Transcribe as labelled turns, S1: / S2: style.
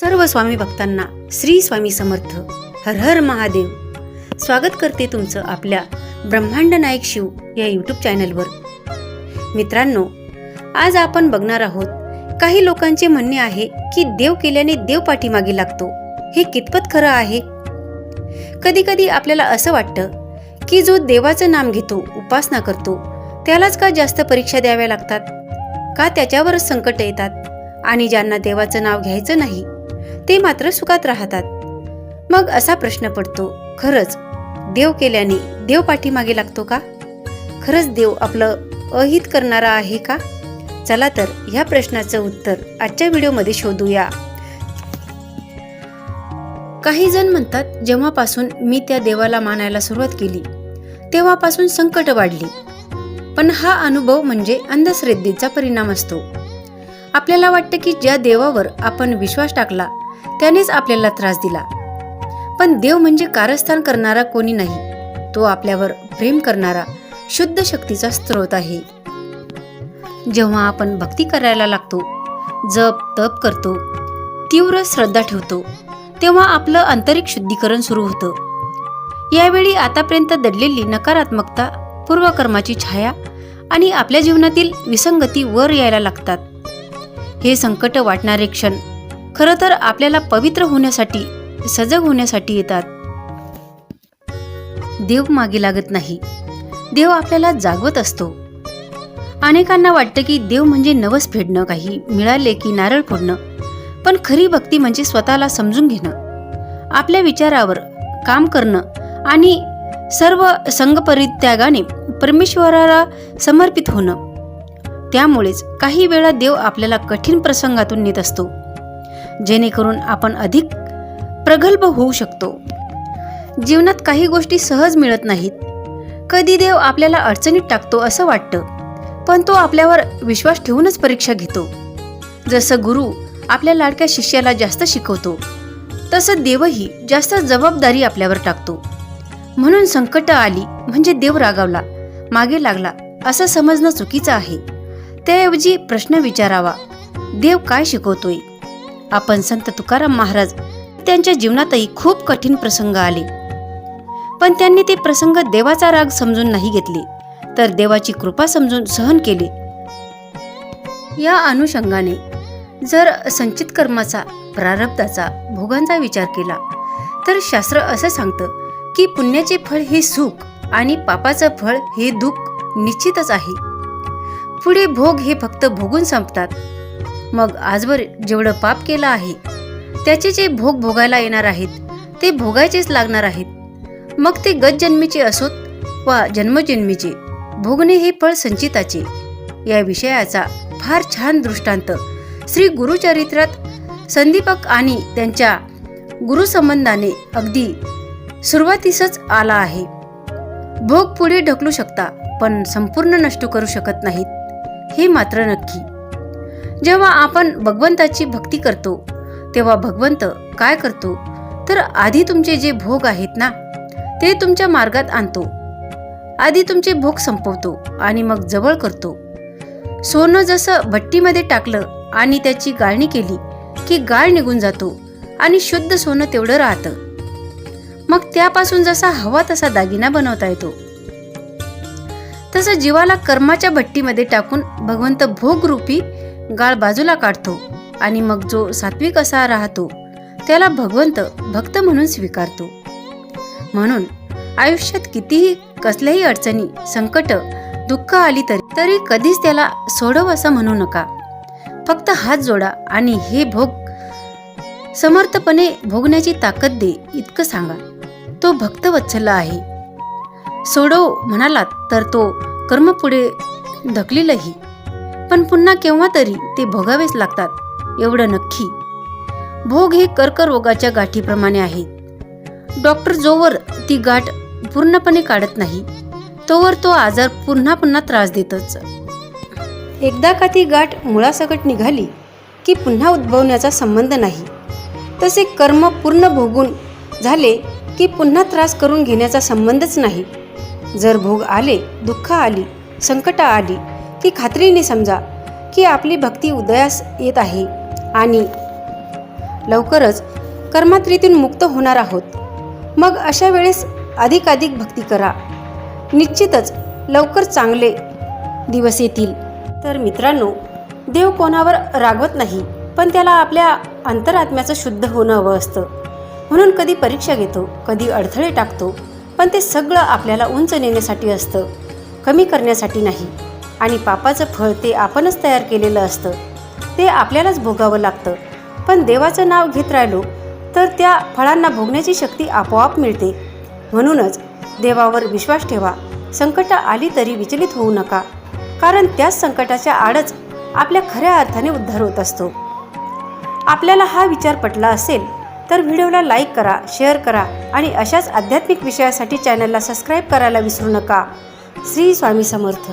S1: सर्व स्वामी भक्तांना श्री स्वामी समर्थ हर हर महादेव. स्वागत करते तुमचं आपल्या ब्रह्मांड नायक शिव या यूट्यूब चॅनलवर मित्रांनो आज आपण बघणार आहोत काही लोकांचे म्हणणे आहे की देव केल्याने देव पाठीमागे लागतो. हे कितपत खरं आहे? कधी कधी आपल्याला असं वाटतं की जो देवाचं नाम घेतो उपासना करतो त्यालाच का जास्त परीक्षा द्याव्या लागतात? का त्याच्यावरच संकट येतात? आणि ज्यांना देवाचं नाव घ्यायचं नाही ते मात्र सुखात राहतात. मग असा प्रश्न पडतो खरंच देव केल्याने देव पाठीमागे लागतो का? खरंच देव आपलं अहित करणारा आहे का? चला तर ह्या प्रश्नाचं उत्तर आजच्या व्हिडिओमध्ये शोधूया. काही जण म्हणतात जेव्हापासून मी त्या देवाला मानायला सुरुवात केली तेव्हापासून संकट वाढली. पण हा अनुभव म्हणजे अंधश्रद्धेचा परिणाम असतो. आपल्याला वाटतं की ज्या देवावर आपण विश्वास टाकला त्यानेच आपल्याला त्रास दिला. पण देव म्हणजे कारस्थान करणारा कोणी नाही. तो आपल्यावर प्रेम करणारा शुद्ध शक्तीचा स्रोत आहे. जेव्हा आपण भक्ती करायला लागतो जप तप करतो तीव्र श्रद्धा ठेवतो तेव्हा आपलं आंतरिक शुद्धीकरण सुरू होतं. यावेळी आतापर्यंत दडलेली नकारात्मकता पूर्वकर्माची छाया आणि आपल्या जीवनातील विसंगती वर यायला लागतात. हे संकट वाटणारे क्षण खरं तर आपल्याला पवित्र होण्यासाठी सजग होण्यासाठी येतात. देव मागे लागत नाही. देव आपल्याला जागवत असतो. अनेकांना वाटतं की देव म्हणजे नवस फेडणं काही मिळाले की नारळ फोडणं. पण खरी भक्ती म्हणजे स्वतःला समजून घेणं. आपल्या विचारावर काम करणं आणि सर्व संघपरित्यागाने परमेश्वराला समर्पित होणं. त्यामुळेच काही वेळा देव आपल्याला कठीण प्रसंगातून नेत असतो. जेणेकरून आपण अधिक प्रगल्भ होऊ शकतो. जीवनात काही गोष्टी सहज मिळत नाहीत. कधी देव आपल्याला अडचणीत टाकतो असं वाटतं पण तो आपल्यावर विश्वास ठेवूनच परीक्षा घेतो. जसं गुरु आपल्या लाडक्या शिष्याला जास्त शिकवतो तसं देवही जास्त जबाबदारी आपल्यावर टाकतो. म्हणून संकट आली म्हणजे देव रागावला मागे लागला असं समजणं चुकीचं आहे. त्याऐवजी प्रश्न विचारावा देव काय शिकवतोय? आपण संत तुकाराम महाराज त्यांच्या जीवनातही खूप कठीण प्रसंग आले. पण त्यांनी ते प्रसंग देवाचा राग समजून नाही घेतले तर देवाची कृपा समजून सहन केले. या अनुषंगाने जर संचित कर्माचा प्रारब्धाचा भोगांचा विचार केला तर शास्त्र असं सांगतं की पुण्याचे फळ हे सुख आणि पापाचं फळ हे दुःख निश्चितच आहे. पुढे भोग हे फक्त भोगून संपतात मग आजवर जेवढं पाप केलं आहे त्याचे जे भोग भोगायला येणार आहेत ते भोगायचेच लागणार आहेत. मग ते गतजन्मीचे असोत वा जन्मजन्मीचे भोगणे हे फळ संचिताचे. या विषयाचा फार छान दृष्टांत श्री गुरुचरित्रात संदीपक आणि त्यांच्या गुरुसंबंधाने अगदी सुरुवातीसच आला आहे. भोग पुढे ढकलू शकता पण संपूर्ण नष्ट करू शकत नाहीत हे मात्र नक्की. जेव्हा आपण भगवंताची भक्ती करतो तेव्हा भगवंत काय करतो? तर आधी तुमचे जे भोग आहेत ना ते तुमच्या मार्गात आणतो. आधी तुमचे भोग संपवतो आणि मग जवळ करतो. सोनं जसं भट्टीमध्ये टाकलं आणि त्याची गाळणी केली की गाळ निघून जातो आणि शुद्ध सोनं तेवढं राहतं. मग त्यापासून जसा हवा तसा दागिना बनवता येतो. तसं जीवाला कर्माच्या भट्टीमध्ये टाकून भगवंत भोगरूपी गाळ बाजूला काढतो आणि मग जो सात्विक असा राहतो त्याला भगवंत भक्त म्हणून स्वीकारतो. म्हणून आयुष्यात कितीही कसल्याही अडचणी संकट दुःख आली तरी तरी कधीच त्याला सोडव असं म्हणू नका. फक्त हात जोडा आणि हे भोग समर्थपणे भोगण्याची ताकद दे इतकं सांगा. तो भक्त वत्सल आहे. सोडव म्हणालात तर तो कर्म पुढे ढकलीलही. पण पुन्हा केव्हा तरी ते भोगावेच लागतात. एवढं नक्की. भोग हे कर्करोगाच्या गाठीप्रमाणे आहे. डॉक्टर जोवर ती गाठ पूर्णपणे काढत नाही तोवर तो आजार पुन्हा पुन्हा त्रास देतच. एकदा का ती गाठ मुळासकट निघाली की पुन्हा उद्भवण्याचा संबंध नाही. तसे कर्म पूर्ण भोगून झाले की पुन्हा त्रास करून घेण्याचा संबंधच नाही. जर भोग आले दुःख आली संकट आली की खात्रीने समजा की आपली भक्ती उदयास येत आहे आणि लवकरच कर्मात्रीतून मुक्त होणार आहोत. मग अशा वेळेस अधिकाधिक भक्ती करा. निश्चितच लवकर चांगले दिवस येतील. तर मित्रांनो देव कोणावर रागवत नाही पण त्याला आपल्या अंतरात्म्याचं शुद्ध होणं हवं असतं. म्हणून कधी परीक्षा घेतो कधी अडथळे टाकतो पण ते सगळं आपल्याला उंच नेण्यासाठी असतं. कमी करण्यासाठी नाही. आणि पापाचं फळ ते आपणच तयार केलेलं असतं. ते आपल्यालाच भोगावं लागतं. पण देवाचं नाव घेत राहिलो तर त्या फळांना भोगण्याची शक्ती आपोआप मिळते. म्हणूनच देवावर विश्वास ठेवा. संकटं आली तरी विचलित होऊ नका. कारण त्याच संकटाच्या आडच आपल्या खऱ्या अर्थाने उद्धार होत असतो. आपल्याला हा विचार पटला असेल तर व्हिडिओला लाईक करा शेअर करा आणि अशाच आध्यात्मिक विषयासाठी चॅनलला सबस्क्राईब करायला विसरू नका. श्री स्वामी समर्थ.